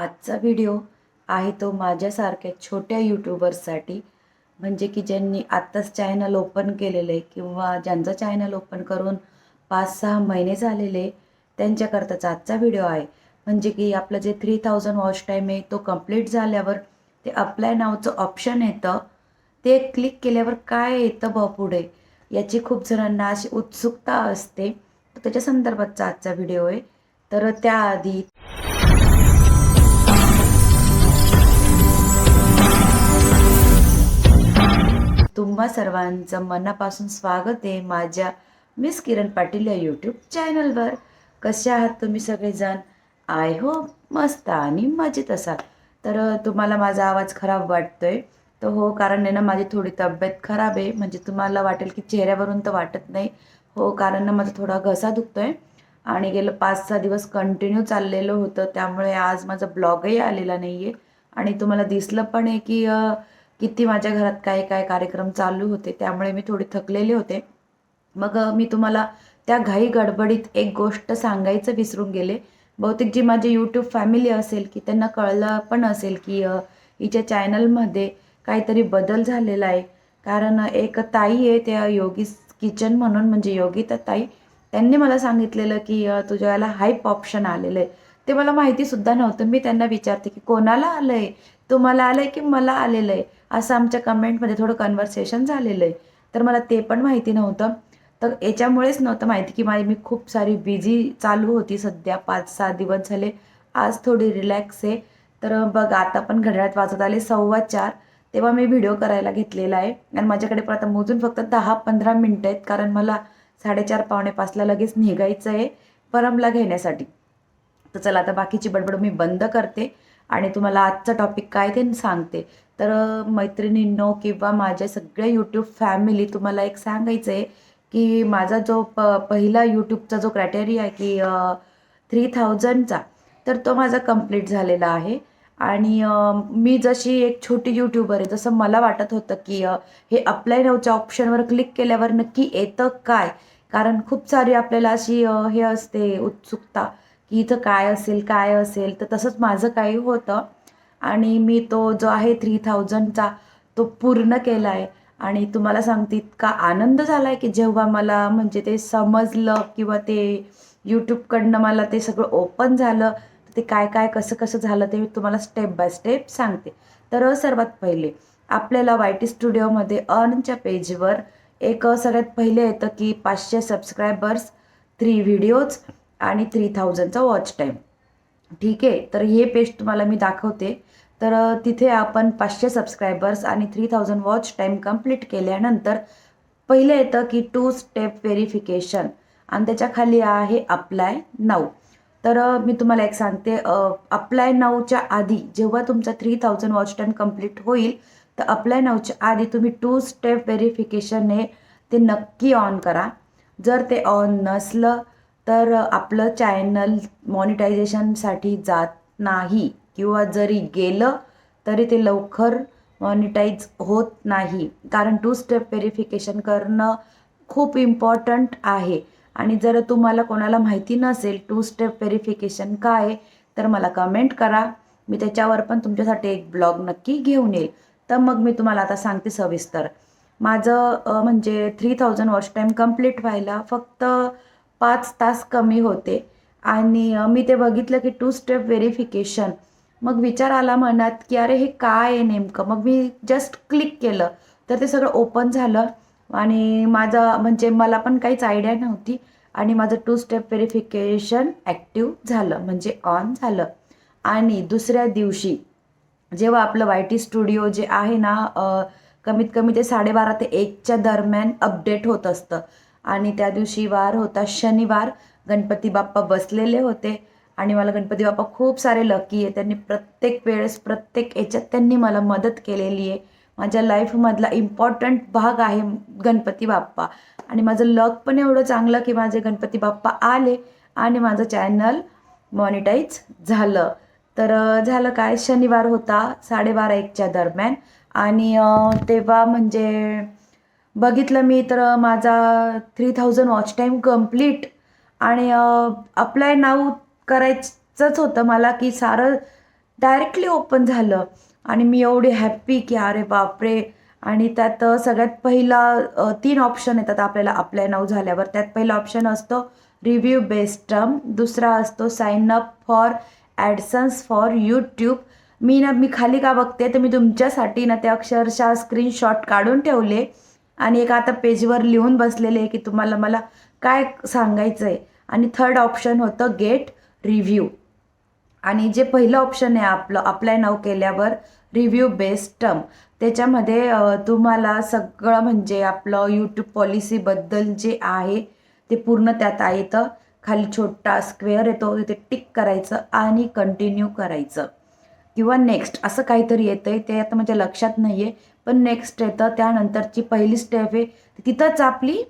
आजचा व्हिडिओ आहे तो माझ्यासारख्या छोट्या यूट्यूबर्ससाठी म्हणजे की ज्यांनी आत्ताच चॅनल ओपन केलेलं आहे किंवा ज्यांचं चॅनल ओपन करून पाच सहा महिने झालेले त्यांच्याकरताचा आजचा व्हिडिओ आहे. म्हणजे की आपलं जे थ्री थाउजंड वॉच टाईम आहे तो कंप्लीट झाल्यावर ते अप्लाय नावचं ऑप्शन येतं. ते क्लिक केल्यावर काय येतं ब पुढे? याची खूप जणांना अशी उत्सुकता असते. तर त्याच्या संदर्भातचा आजचा व्हिडिओ आहे. तर त्याआधी तुम्हा सर्वांचं मनापासून स्वागत आहे माझ्या मिस किरण पाटील या यूट्यूब चॅनलवर कसे आहात तुम्ही सगळेजण? आय होप मस्त आणि मजेत असाल. तर तुम्हाला माझा आवाज खराब वाटतोय. तर हो कारण आहे ना माझी थोडी तब्येत खराब आहे. म्हणजे तुम्हाला वाटेल की चेहऱ्यावरून तर वाटत नाही. हो कारण ना माझा थोडा घसा दुखतोय. आणि गेलं पाच सहा दिवस कंटिन्यू चाललेलं होतं. त्यामुळे आज माझा ब्लॉगही आलेला नाही आहे आणि तुम्हाला दिसलं पण आहे की किती माझ्या घरात काय काय कार्यक्रम चालू होते त्यामुळे मी थोडी थकलेले होते. मग मी तुम्हाला त्या घाई गडबडीत एक गोष्ट सांगायचं विसरून गेले. बहुतेक जी माझी यूट्यूब फॅमिली असेल की त्यांना कळलं पण असेल की हिच्या चॅनलमध्ये काहीतरी बदल झालेला आहे. कारण एक ताई आहे त्या योगी किचन म्हणून म्हणजे योगिता ताई त्यांनी मला सांगितलेलं की तुझ्याला हाईप ऑप्शन आलेलं आहे. ते मला माहितीसुद्धा नव्हतं. मी त्यांना विचारते की कोणाला आलं आहे तुम्हाला आलं आहे की मला आलेलं आहे. असं आमच्या कमेंटमध्ये थोडं कन्व्हर्सेशन झालेलं आहे. तर मला ते पण माहिती नव्हतं. तर याच्यामुळेच नव्हतं माहिती की माझी मी खूप सारी बिझी चालू होती सध्या. पाच सहा दिवस झाले. आज थोडी रिलॅक्स आहे. तर बघ आता पण घड्याळात वाजत आले सव्वा चार. तेव्हा मी व्हिडिओ करायला घेतलेला आहे. आणि माझ्याकडे पण आता मोजून फक्त दहा पंधरा मिनटं आहेत. कारण मला साडेचार पावणे पाचला लगेच निघायचं आहे. परमला घेण्यासाठी. तर चला आता बाकीची बडबड मी बंद करते. आणि तुम्हाला आजचा टॉपिक काय ते सांगते. तर मैत्रिणींनो किंवा माझ्या सगळ्या यूट्यूब फॅमिली तुम्हाला एक सांगायचं आहे की माझा जो प पहिला यूट्यूबचा जो क्रायटेरिया आहे की थ्री थाउजंडचा तर तो माझा कंप्लीट झालेला आहे. आणि मी जशी एक छोटी यूट्यूबर आहे जसं मला वाटत होतं की हे अप्लाय नावच्या ऑप्शनवर क्लिक केल्यावर नक्की येतं काय? कारण खूप सारी आपल्याला अशी हे असते उत्सुकता. की इथं काय असेल काय असेल तर तसंच माझं काही होतं. आणि मी तो जो आहे थ्री थाउजंडचा तो पूर्ण केला आहे आणि तुम्हाला सांगते इतका आनंद झाला आहे की जेव्हा मला म्हणजे ते समजलं किंवा ते यूट्यूबकडनं मला ते सगळं ओपन झालं तर ते काय काय कसं कसं झालं ते मी तुम्हाला स्टेप बाय स्टेप सांगते. तर सर्वात पहिले आपल्याला वाय टी स्टुडिओमध्ये अर्नच्या पेजवर एक सगळ्यात पहिले येतं की पाचशे सबस्क्रायबर्स थ्री व्हिडिओज आणि थ्री थाउजंडचा वॉच टाईम ठीक आहे? तर हे पेज तुम्हाला मी दाखवते. तर तिथे आपण पाचशे सबस्क्रायबर्स आणि three thousand watch time complete केल्यानंतर पहिलं येतं की टू स्टेप व्हेरिफिकेशन आणि त्याच्याखाली आहे अप्लाय नाऊ तर मी तुम्हाला एक सांगते. अप्लाय नाऊच्या आधी जेव्हा तुमचा three thousand watch time complete होईल तर अप्लाय नाऊच्या आधी तुम्ही टू स्टेप व्हेरिफिकेशन हे ते नक्की ऑन करा. जर ते ऑन नसलं तर आपलं चॅनल मॉनिटायझेशनसाठी जात नाही किंवा जरी गेलं तरी ते लवकर मॉनिटाईज होत नाही. कारण टू स्टेप व्हेरिफिकेशन करणं खूप इम्पॉर्टंट आहे. आणि जर तुम्हाला कोणाला माहिती नसेल टू स्टेप व्हेरिफिकेशन काय आहे, तर मला कमेंट करा. मी त्याच्यावर पण तुमच्यासाठी एक ब्लॉग नक्की घेऊन येईल. तर मग मी तुम्हाला आता सांगते सविस्तर. माझं म्हणजे three thousand watch time complete व्हायला फक्त पाच तास कमी होते. आणि मी ते बघितलं की टू स्टेप व्हेरिफिकेशन मग विचार आला मनात की अरे हे काय आहे नेमकं? मग मी जस्ट क्लिक केलं. तर ते सगळं ओपन झालं. आणि माझं म्हणजे मला पण काहीच आयडिया नव्हती. आणि माझं टू स्टेप व्हेरिफिकेशन ॲक्टिव्ह झालं. म्हणजे ऑन झालं. आणि दुसऱ्या दिवशी जेव्हा आपलं वाय टी स्टुडिओ जे आहे ना कमीत कमी ते साडेबारा ते एकच्या दरम्यान अपडेट होत असतं. आणि त्या दिवशी वार होता शनिवार. गणपती बाप्पा बसलेले होते. आणि मला गणपती बाप्पा खूप सारे लकी आहे. त्यांनी प्रत्येक वेळेस प्रत्येक याच्यात त्यांनी मला मदत केलेली आहे. माझ्या लाईफमधला इम्पॉर्टंट भाग आहे गणपती बाप्पा. आणि माझं लक पण एवढं चांगलं की माझे गणपती बाप्पा आले आणि माझं चॅनल मॉनिटाईज झालं. तर झालं काय? शनिवार होता साडेबारा एकच्या दरम्यान. आणि तेव्हा म्हणजे बघितलं मी तर माझा three thousand watch time complete आणि अप्लाय नाव करायचंच होतं मला की सारं डायरेक्टली ओपन झालं. आणि मी एवढी हॅप्पी की अरे बापरे. आणि त्यात सगळ्यात पहिला तीन ऑप्शन येतात आपल्याला अप्लाय नाव झाल्यावर. त्यात पहिला ऑप्शन असतो रिव्ह्यू बेस्ट टर्म दुसरा असतो sign up for AdSense for YouTube मी ना मी खाली का बघते? तर मी तुमच्यासाठी ना ते अक्षरशः स्क्रीनशॉट काढून ठेवले. आणि एक आता पेजवर लिहून बसलेले आहे की तुम्हाला मला काय सांगायचं आहे आणि थर्ड ऑप्शन होतं गेट रिव्ह्यू आणि जे पहिलं ऑप्शन आहे आपलं अप्लाय नाव केल्यावर रिव्ह्यू बेस्ड टर्म त्याच्यामध्ये तुम्हाला सगळं म्हणजे आपलं यूट्यूब पॉलिसीबद्दल जे आहे ते पूर्ण त्यात आहे येतं खाली छोटा स्क्वेअर येतो तिथे टिक करायचं आणि कंटिन्यू करायचं. किंवा नेक्स्ट असं काहीतरी येतं आहे ते आता माझ्या लक्षात नाही आहे पण नेक्स्ट येतं त्यानंतरची पहिली स्टेप आहे तिथंच आपली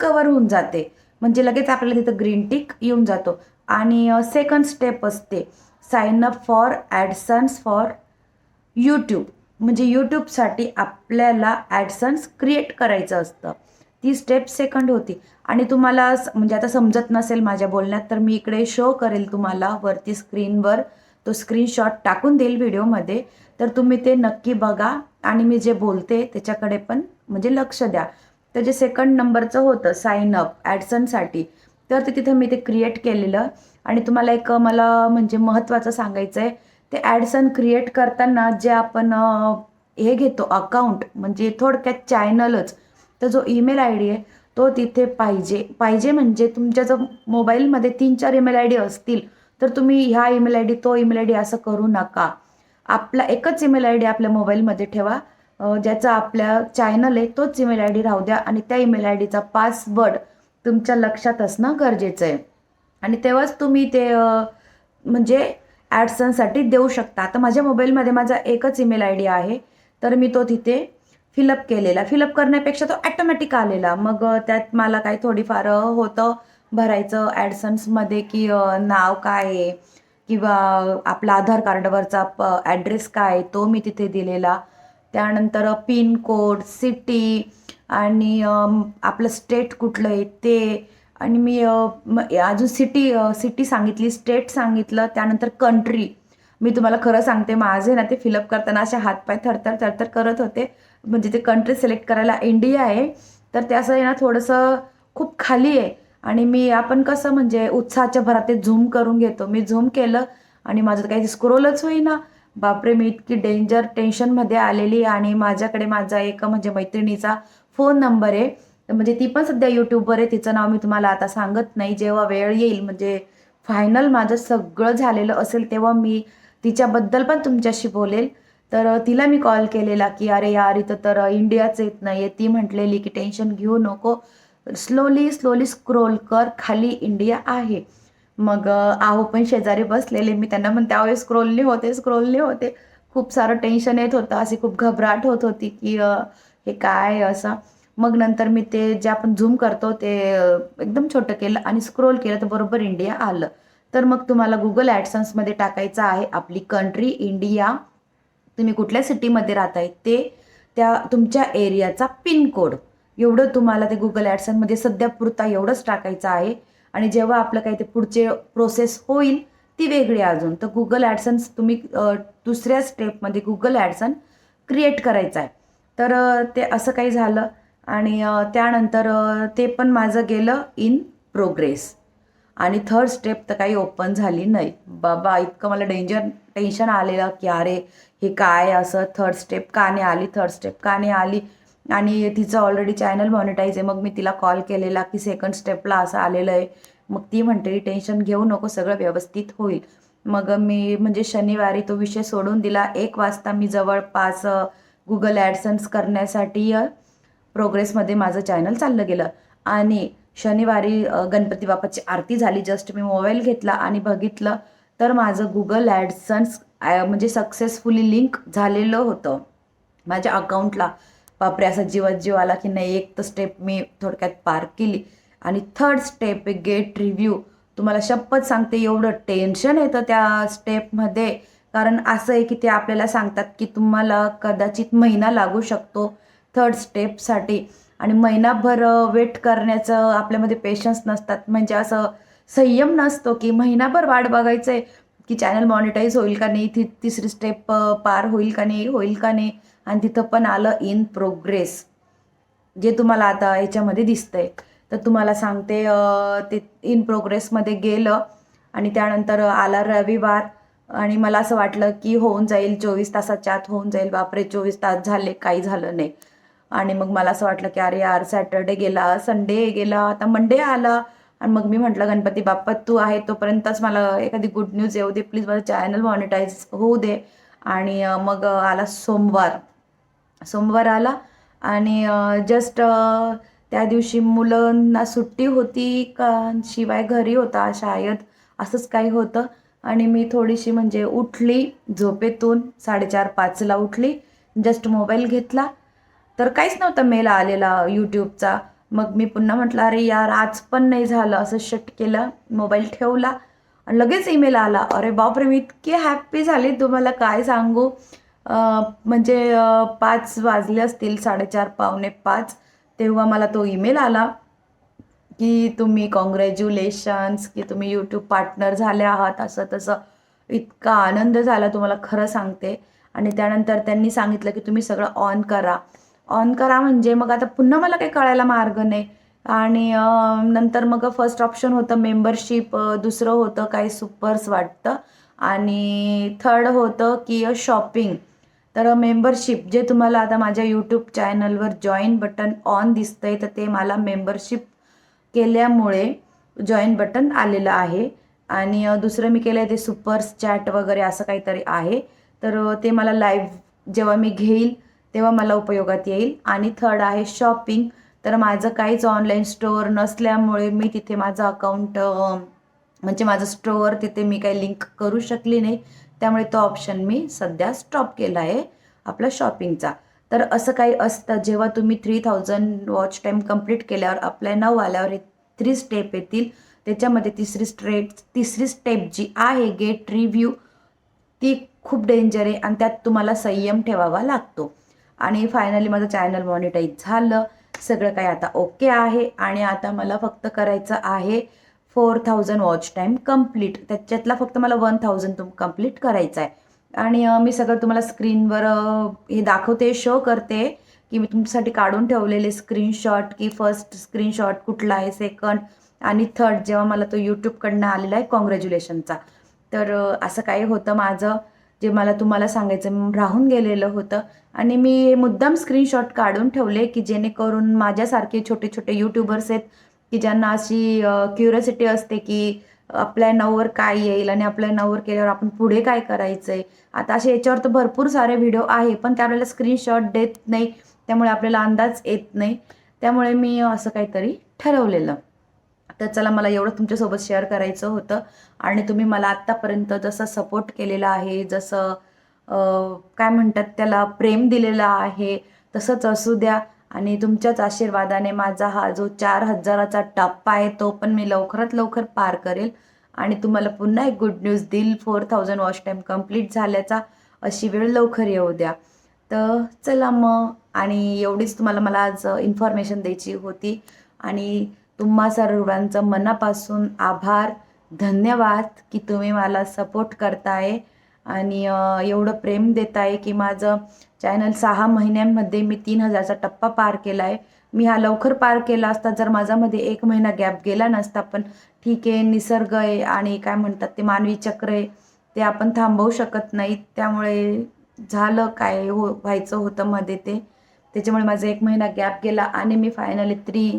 कवर होऊन जाते. म्हणजे लगेच आपल्याला तिथं ग्रीन टिक येऊन जातो. आणि सेकंड स्टेप असते. Sign up for AdSense for YouTube म्हणजे यूट्यूबसाठी आपल्याला ॲडसन्स क्रिएट करायचं असतं. ती स्टेप सेकंड होती. आणि तुम्हाला म्हणजे आता समजत नसेल माझ्या बोलण्यात तर मी इकडे शो करेल तुम्हाला वरती स्क्रीनवर तो स्क्रीनशॉट टाकून देईल व्हिडिओमध्ये तर तुम्ही ते नक्की बघा. आणि मी जे बोलते त्याच्याकडे पण म्हणजे लक्ष द्या. तर जे सेकंड नंबरचं होतं साईन अप ॲडसनसाठी तर ते तिथं मी ते क्रिएट केलेलं. आणि तुम्हाला एक मला म्हणजे महत्त्वाचं सांगायचं आहे ते ॲडसन क्रिएट करताना जे आपण हे घेतो अकाउंट म्हणजे थोडक्यात चॅनलच तर जो ईमेल आय डी आहे तो तिथे पाहिजे. पाहिजे म्हणजे तुमच्या जर मोबाईलमध्ये तीन चार ईमेल आय डी असतील तर तुम्ही ह्या ईमेल आय डी तो ईमेल आय डी असं करू नका. आपला एकच ईमेल आय डी आपल्या मोबाईलमध्ये ठेवा. ज्याचा आपल्या चॅनल आहे तोच ईमेल आय डी राहू द्या आणि त्या ईमेल आय डीचा पासवर्ड तुमच्या लक्षात असणं गरजेचं आहे. आणि तेव्हाच तुम्ही ते म्हणजे ॲडसनसाठी देऊ शकता. आता माझ्या मोबाईलमध्ये माझा एकच ईमेल आय डी आहे तर मी तो तिथे फिलअप केलेला. फिलअप करण्यापेक्षा तो ॲटोमॅटिक आलेला. मग त्यात मला काही थोडीफार होतं भरायचं ॲडसन्समध्ये की नाव काय आहे किंवा आपला आधार कार्डवरचा प ॲड्रेस काय आहे, तो मी तिथे दिलेला. त्यानंतर पिन कोड सिटी आणि आपलं स्टेट कुठलं आहे ते. आणि मी अजून सिटी सिटी सांगितली स्टेट सांगितलं त्यानंतर कंट्री मी तुम्हाला खरं सांगते माझे ना ते फिलअप करताना असे हातपाय थरथर थरथर करत होते. म्हणजे ते कंट्री सिलेक्ट करायला इंडिया आहे. तर ते असं आहे ना थोडंसं खूप खाली आहे. आणि मी आपण कसं म्हणजे उत्साहाच्या भरात ते झूम करून घेतो. मी झूम केलं आणि माझं काही स्क्रोलच होईना. बापरे मी इतकी डेंजर टेन्शनमध्ये आलेली आणि माझ्याकडे माझा एक म्हणजे मैत्रिणीचा फोन नंबर आहे. तर म्हणजे ती पण सध्या यूट्यूबवर आहे. तिचं नाव मी तुम्हाला आता सांगत नाही. जेव्हा वेळ येईल म्हणजे फायनल माझं सगळं झालेलं असेल तेव्हा मी तिच्याबद्दल पण तुमच्याशी बोलेल. तर तिला मी कॉल केलेला की अरे यार इथं तर इंडियाच येत नाही आहे ती म्हटलेली की टेन्शन घेऊ नको. स्लोली स्लोली स्क्रोल कर खाली इंडिया आहे. मग आहो पण शेजारी बसलेले मी त्यांना म्हणते आहो स्क्रोलने होते स्क्रोलने होते. खूप सारं टेन्शन येत होतं अशी खूप घबराट होत होती की हे काय असं. मग नंतर मी ते जे आपण झूम करतो ते एकदम छोटं केलं आणि स्क्रोल केलं तर बरोबर इंडिया आलं. तर मग तुम्हाला गुगल ॲडसन्समध्ये टाकायचं आहे आपली कंट्री इंडिया तुम्ही कुठल्या सिटीमध्ये राहताय ते त्या तुमच्या एरियाचा पिनकोड एवढं तुम्हाला ते गुगल ॲडसनमध्ये सध्या पुरता एवढंच टाकायचं आहे. आणि जेव्हा आपलं काही ते पुढचे प्रोसेस होईल ती वेगळी अजून. तर गुगल ॲडसन्स तुम्ही दुसऱ्या स्टेपमध्ये गुगल ॲडसन क्रिएट करायचं आहे. तर ते असं काही झालं आणि त्यानंतर ते पण माझं गेलं इन प्रोग्रेस आणि थर्ड स्टेप तर काही ओपन झाली नाही. बाबा इतकं मला डेंजर टेन्शन आलेलं की अरे हे काय असं थर्ड स्टेप का नाही आली थर्ड स्टेप का नाही आली? आणि तिचं ऑलरेडी चॅनल मॉनिटाईज आहे. मग मी तिला कॉल केलेला की सेकंड स्टेपला असं आलेलं आहे. मग ती म्हणते टेन्शन घेऊ नको सगळं व्यवस्थित होईल. मग मी म्हणजे शनिवारी तो विषय सोडून दिला. एक वाजता मी जवळपास गुगल ॲडसन्स करण्यासाठी प्रोग्रेसमध्ये माझं चॅनल चाललं गेलं. आणि शनिवारी गणपती बाप्पाची आरती झाली. जस्ट मी मोबाईल घेतला आणि बघितलं तर माझं गुगल ॲडसन्स म्हणजे सक्सेसफुली लिंक झालेलं होतं. माझ्या अकाउंटला बापरे असा जीवात जीव आला की नाही एक तर स्टेप मी थोडक्यात पार केली. आणि थर्ड स्टेप गेट रिव्ह्यू तुम्हाला शपथ सांगते एवढं टेन्शन येतं त्या स्टेपमध्ये कारण असं आहे की ते आपल्याला सांगतात की तुम्हाला कदाचित महिना लागू शकतो थर्ड स्टेपसाठी आणि महिनाभर वेट करण्याचं आपल्यामध्ये पेशन्स नसतात. म्हणजे असं संयम नसतो की महिनाभर वाट बघायचं आहे की चॅनल मॉनिटाईज होईल का नाही ती तिसरी स्टेप पार होईल का नाही होईल का नाही आणि तिथं पण आलं इन प्रोग्रेस जे तुम्हाला आता याच्यामध्ये दिसतंय. तर तुम्हाला सांगते ते इन प्रोग्रेसमध्ये गेलं आणि त्यानंतर आला रविवार. आणि मला असं वाटलं की होऊन जाईल चोवीस तासाच्या आत होऊन जाईल. बापरे चोवीस तास झाले काही झालं नाही. आणि मग मला असं वाटलं की अरे यार सॅटर्डे गेला संडे गेला आता मंडे आला. आणि मग मी म्हटलं गणपती बाप्पा तू आहे तोपर्यंतच मला एखादी गुड न्यूज येऊ दे. प्लीज माझं चॅनल मॉनिटाईज होऊ दे. आणि मग आला सोमवार. सोमवार आला आणि जस्ट त्या दिवशी मुलांना सुट्टी होती का? शिवाय घरी होता शायद असंच काही होतं. आणि मी थोडीशी म्हणजे उठली झोपेतून साडेचार पाचला उठली जस्ट मोबाईल घेतला. तर काहीच नव्हतं मेल आलेला यूट्यूबचा मग मी पुन्हा म्हटलं अरे यार आज पण नाही झालं. असं शट केलं मोबाईल ठेवला आणि लगेच ईमेल आला. अरे बापरे मी इतकी हॅप्पी झाली तुम्हाला काय सांगू? म्हणजे पाच वाजले असतील साडेचार पावणे पाच. तेव्हा मला तो ईमेल आला की तुम्ही कॉंग्रॅच्युलेशन्स की तुम्ही यूट्यूब पार्टनर झाले आहात. असं तसं. इतका आनंद झाला तुम्हाला खरं सांगते. आणि त्यानंतर त्यांनी सांगितलं की तुम्ही सगळं ऑन करा. ऑन करा म्हणजे मग आता पुन्हा मला काही कळायला मार्ग नाही. आणि नंतर मग फर्स्ट ऑप्शन होतं मेंबरशिप दुसरं होतं काही सुपर्स वाटतं. आणि थर्ड होतं की शॉपिंग तर मेंबरशिप जे तुम्हाला आता माझ्या यूट्यूब चॅनलवर जॉईन बटन ऑन दिसतंय तर ते मला मेंबरशिप केल्यामुळे जॉईन बटन आलेलं आहे. आणि दुसरं मी केलं आहे ते सुपर्स चॅट वगैरे असं काहीतरी आहे. तर ते मला लाईव्ह जेव्हा मी घेईल तेव्हा मला उपयोगात येईल. आणि थर्ड आहे शॉपिंग तर माझं काहीच ऑनलाईन स्टोअर नसल्यामुळे मी तिथे माझं अकाउंट म्हणजे माझं स्टोअर तिथे मी काही लिंक करू शकली नाही. त्यामुळे तो ऑप्शन मी सध्या स्टॉप केला आहे आपला शॉपिंगचा तर असं काही असतं जेव्हा तुम्ही three thousand watch time complete केल्यावर आपल्या नऊ आल्यावर हे थ्री स्टेप येतील. त्याच्यामध्ये तिसरी स्ट्रेट तिसरी स्टेप जी आहे गेट रिव्ह्यू ती खूप डेंजर आहे आणि त्यात तुम्हाला संयम ठेवावा लागतो. आणि फायनली माझं चॅनल मॉनिटाईज झालं. सगळं काही आता ओके आहे. आणि आता मला फक्त करायचं आहे four thousand watch time complete त्याच्यातला फक्त मला वन थाउजंड तुम कंप्लीट करायचं आहे. आणि मी सगळं तुम्हाला स्क्रीनवर हे दाखवते शो करते की मी तुमच्यासाठी काढून ठेवलेले स्क्रीनशॉट की फर्स्ट स्क्रीनशॉट कुठला आहे सेकंड आणि थर्ड जेव्हा मला तो यूट्यूबकडनं आलेला आहे कॉंग्रॅच्युलेशनचा तर असं काही होतं माझं. जे मला तुम्हाला सांगायचं राहून गेलेलं होतं. आणि मी मुद्दाम स्क्रीनशॉट काढून ठेवले की जेणेकरून माझ्यासारखे छोटे छोटे यूट्यूबर्स आहेत की ज्यांना अशी क्युरियोसिटी असते की आपल्या नऊवर काय येईल आणि आपल्या नऊवर केल्यावर आपण पुढे काय करायचं आहे आता असे याच्यावर तर भरपूर सारे व्हिडिओ आहे पण ते आपल्याला स्क्रीनशॉट देत नाही. त्यामुळे आपल्याला अंदाज येत नाही. त्यामुळे मी असं काहीतरी ठरवलेलं. तर चला मला एवढं तुमच्यासोबत शेअर करायचं होतं. आणि तुम्ही मला आत्तापर्यंत जसं सपोर्ट केलेला आहे जसं काय म्हणतात त्याला प्रेम दिलेलं आहे तसंच असू द्या. आणि तुमच्याच आशीर्वादाने माझा हा जो चार हजाराचा टप्पा आहे तो पण मी लवकरात लवकर पार करेल. आणि तुम्हाला पुन्हा एक गुड न्यूज देईल four thousand watch time complete झाल्याचा अशी वेळ लवकर येऊ द्या. तर चला मग आणि एवढीच तुम्हाला मला आज इन्फॉर्मेशन द्यायची होती. आणि तुम्हा सर्वांचं मनापासून आभार धन्यवाद की तुम्ही मला सपोर्ट करताय आणि एवढं प्रेम देत आहे की माझं चॅनल सहा महिन्यांमध्ये मी तीन हजारचा टप्पा पार केला आहे मी हा लवकर पार केला असता जर माझ्यामध्ये एक महिना गॅप गेला नसता पण ठीक आहे निसर्ग आहे आणि काय म्हणतात ते मानवी चक्र आहे ते आपण थांबवू शकत नाही त्यामुळे झालं काय हो व्हायचं होतं मध्ये ते. त्याच्यामुळे माझा एक महिना गॅप गेला आणि मी फायनली थ्री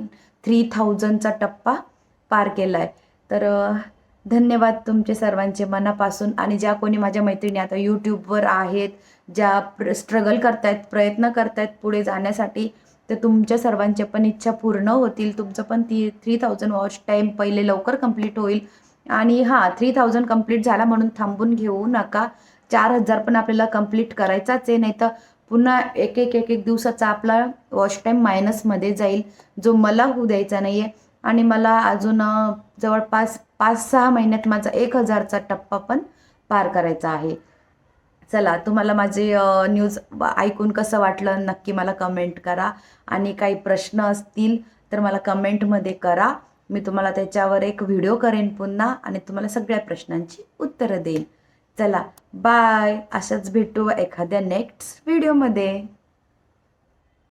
थ्री थाउजंडचा टप्पा पार केला आहे तर धन्यवाद तुमचे सर्वांचे मनापासून आणि ज्या कोणी माझ्या मैत्रिणी आता यूट्यूबवर आहेत ज्या प्र स्ट्रगल करतायत प्रयत्न करतायत पुढे जाण्यासाठी तर तुमच्या सर्वांच्या पण इच्छा पूर्ण होतील. तुमचं पण ती थ्री थाउजंड वॉच टाईम पहिले लवकर कंप्लीट होईल. आणि हां थ्री थाउजंड कंप्लीट झाला म्हणून थांबून घेऊ नका. चार हजार पण आपल्याला कंप्लीट करायचाच आहे नाही तर पुन्हा एक एक एक एक दिवसाचा आपला वॉश टाईम मायनसमध्ये जाईल. जो मला होऊ द्यायचा नाही आहे आणि मला अजून जवळपास पाच सहा महिन्यात माझा एक हजारचा टप्पा पण पार करायचा आहे. चला तुम्हाला माझे न्यूज ऐकून कसं वाटलं नक्की मला कमेंट करा. आणि काही प्रश्न असतील तर मला कमेंटमध्ये करा. मी तुम्हाला त्याच्यावर एक व्हिडिओ करेन पुन्हा आणि तुम्हाला सगळ्या प्रश्नांची उत्तरं देईन. चला बाय अशाच भेटू एखाद्या नेक्स्ट व्हिडिओमध्ये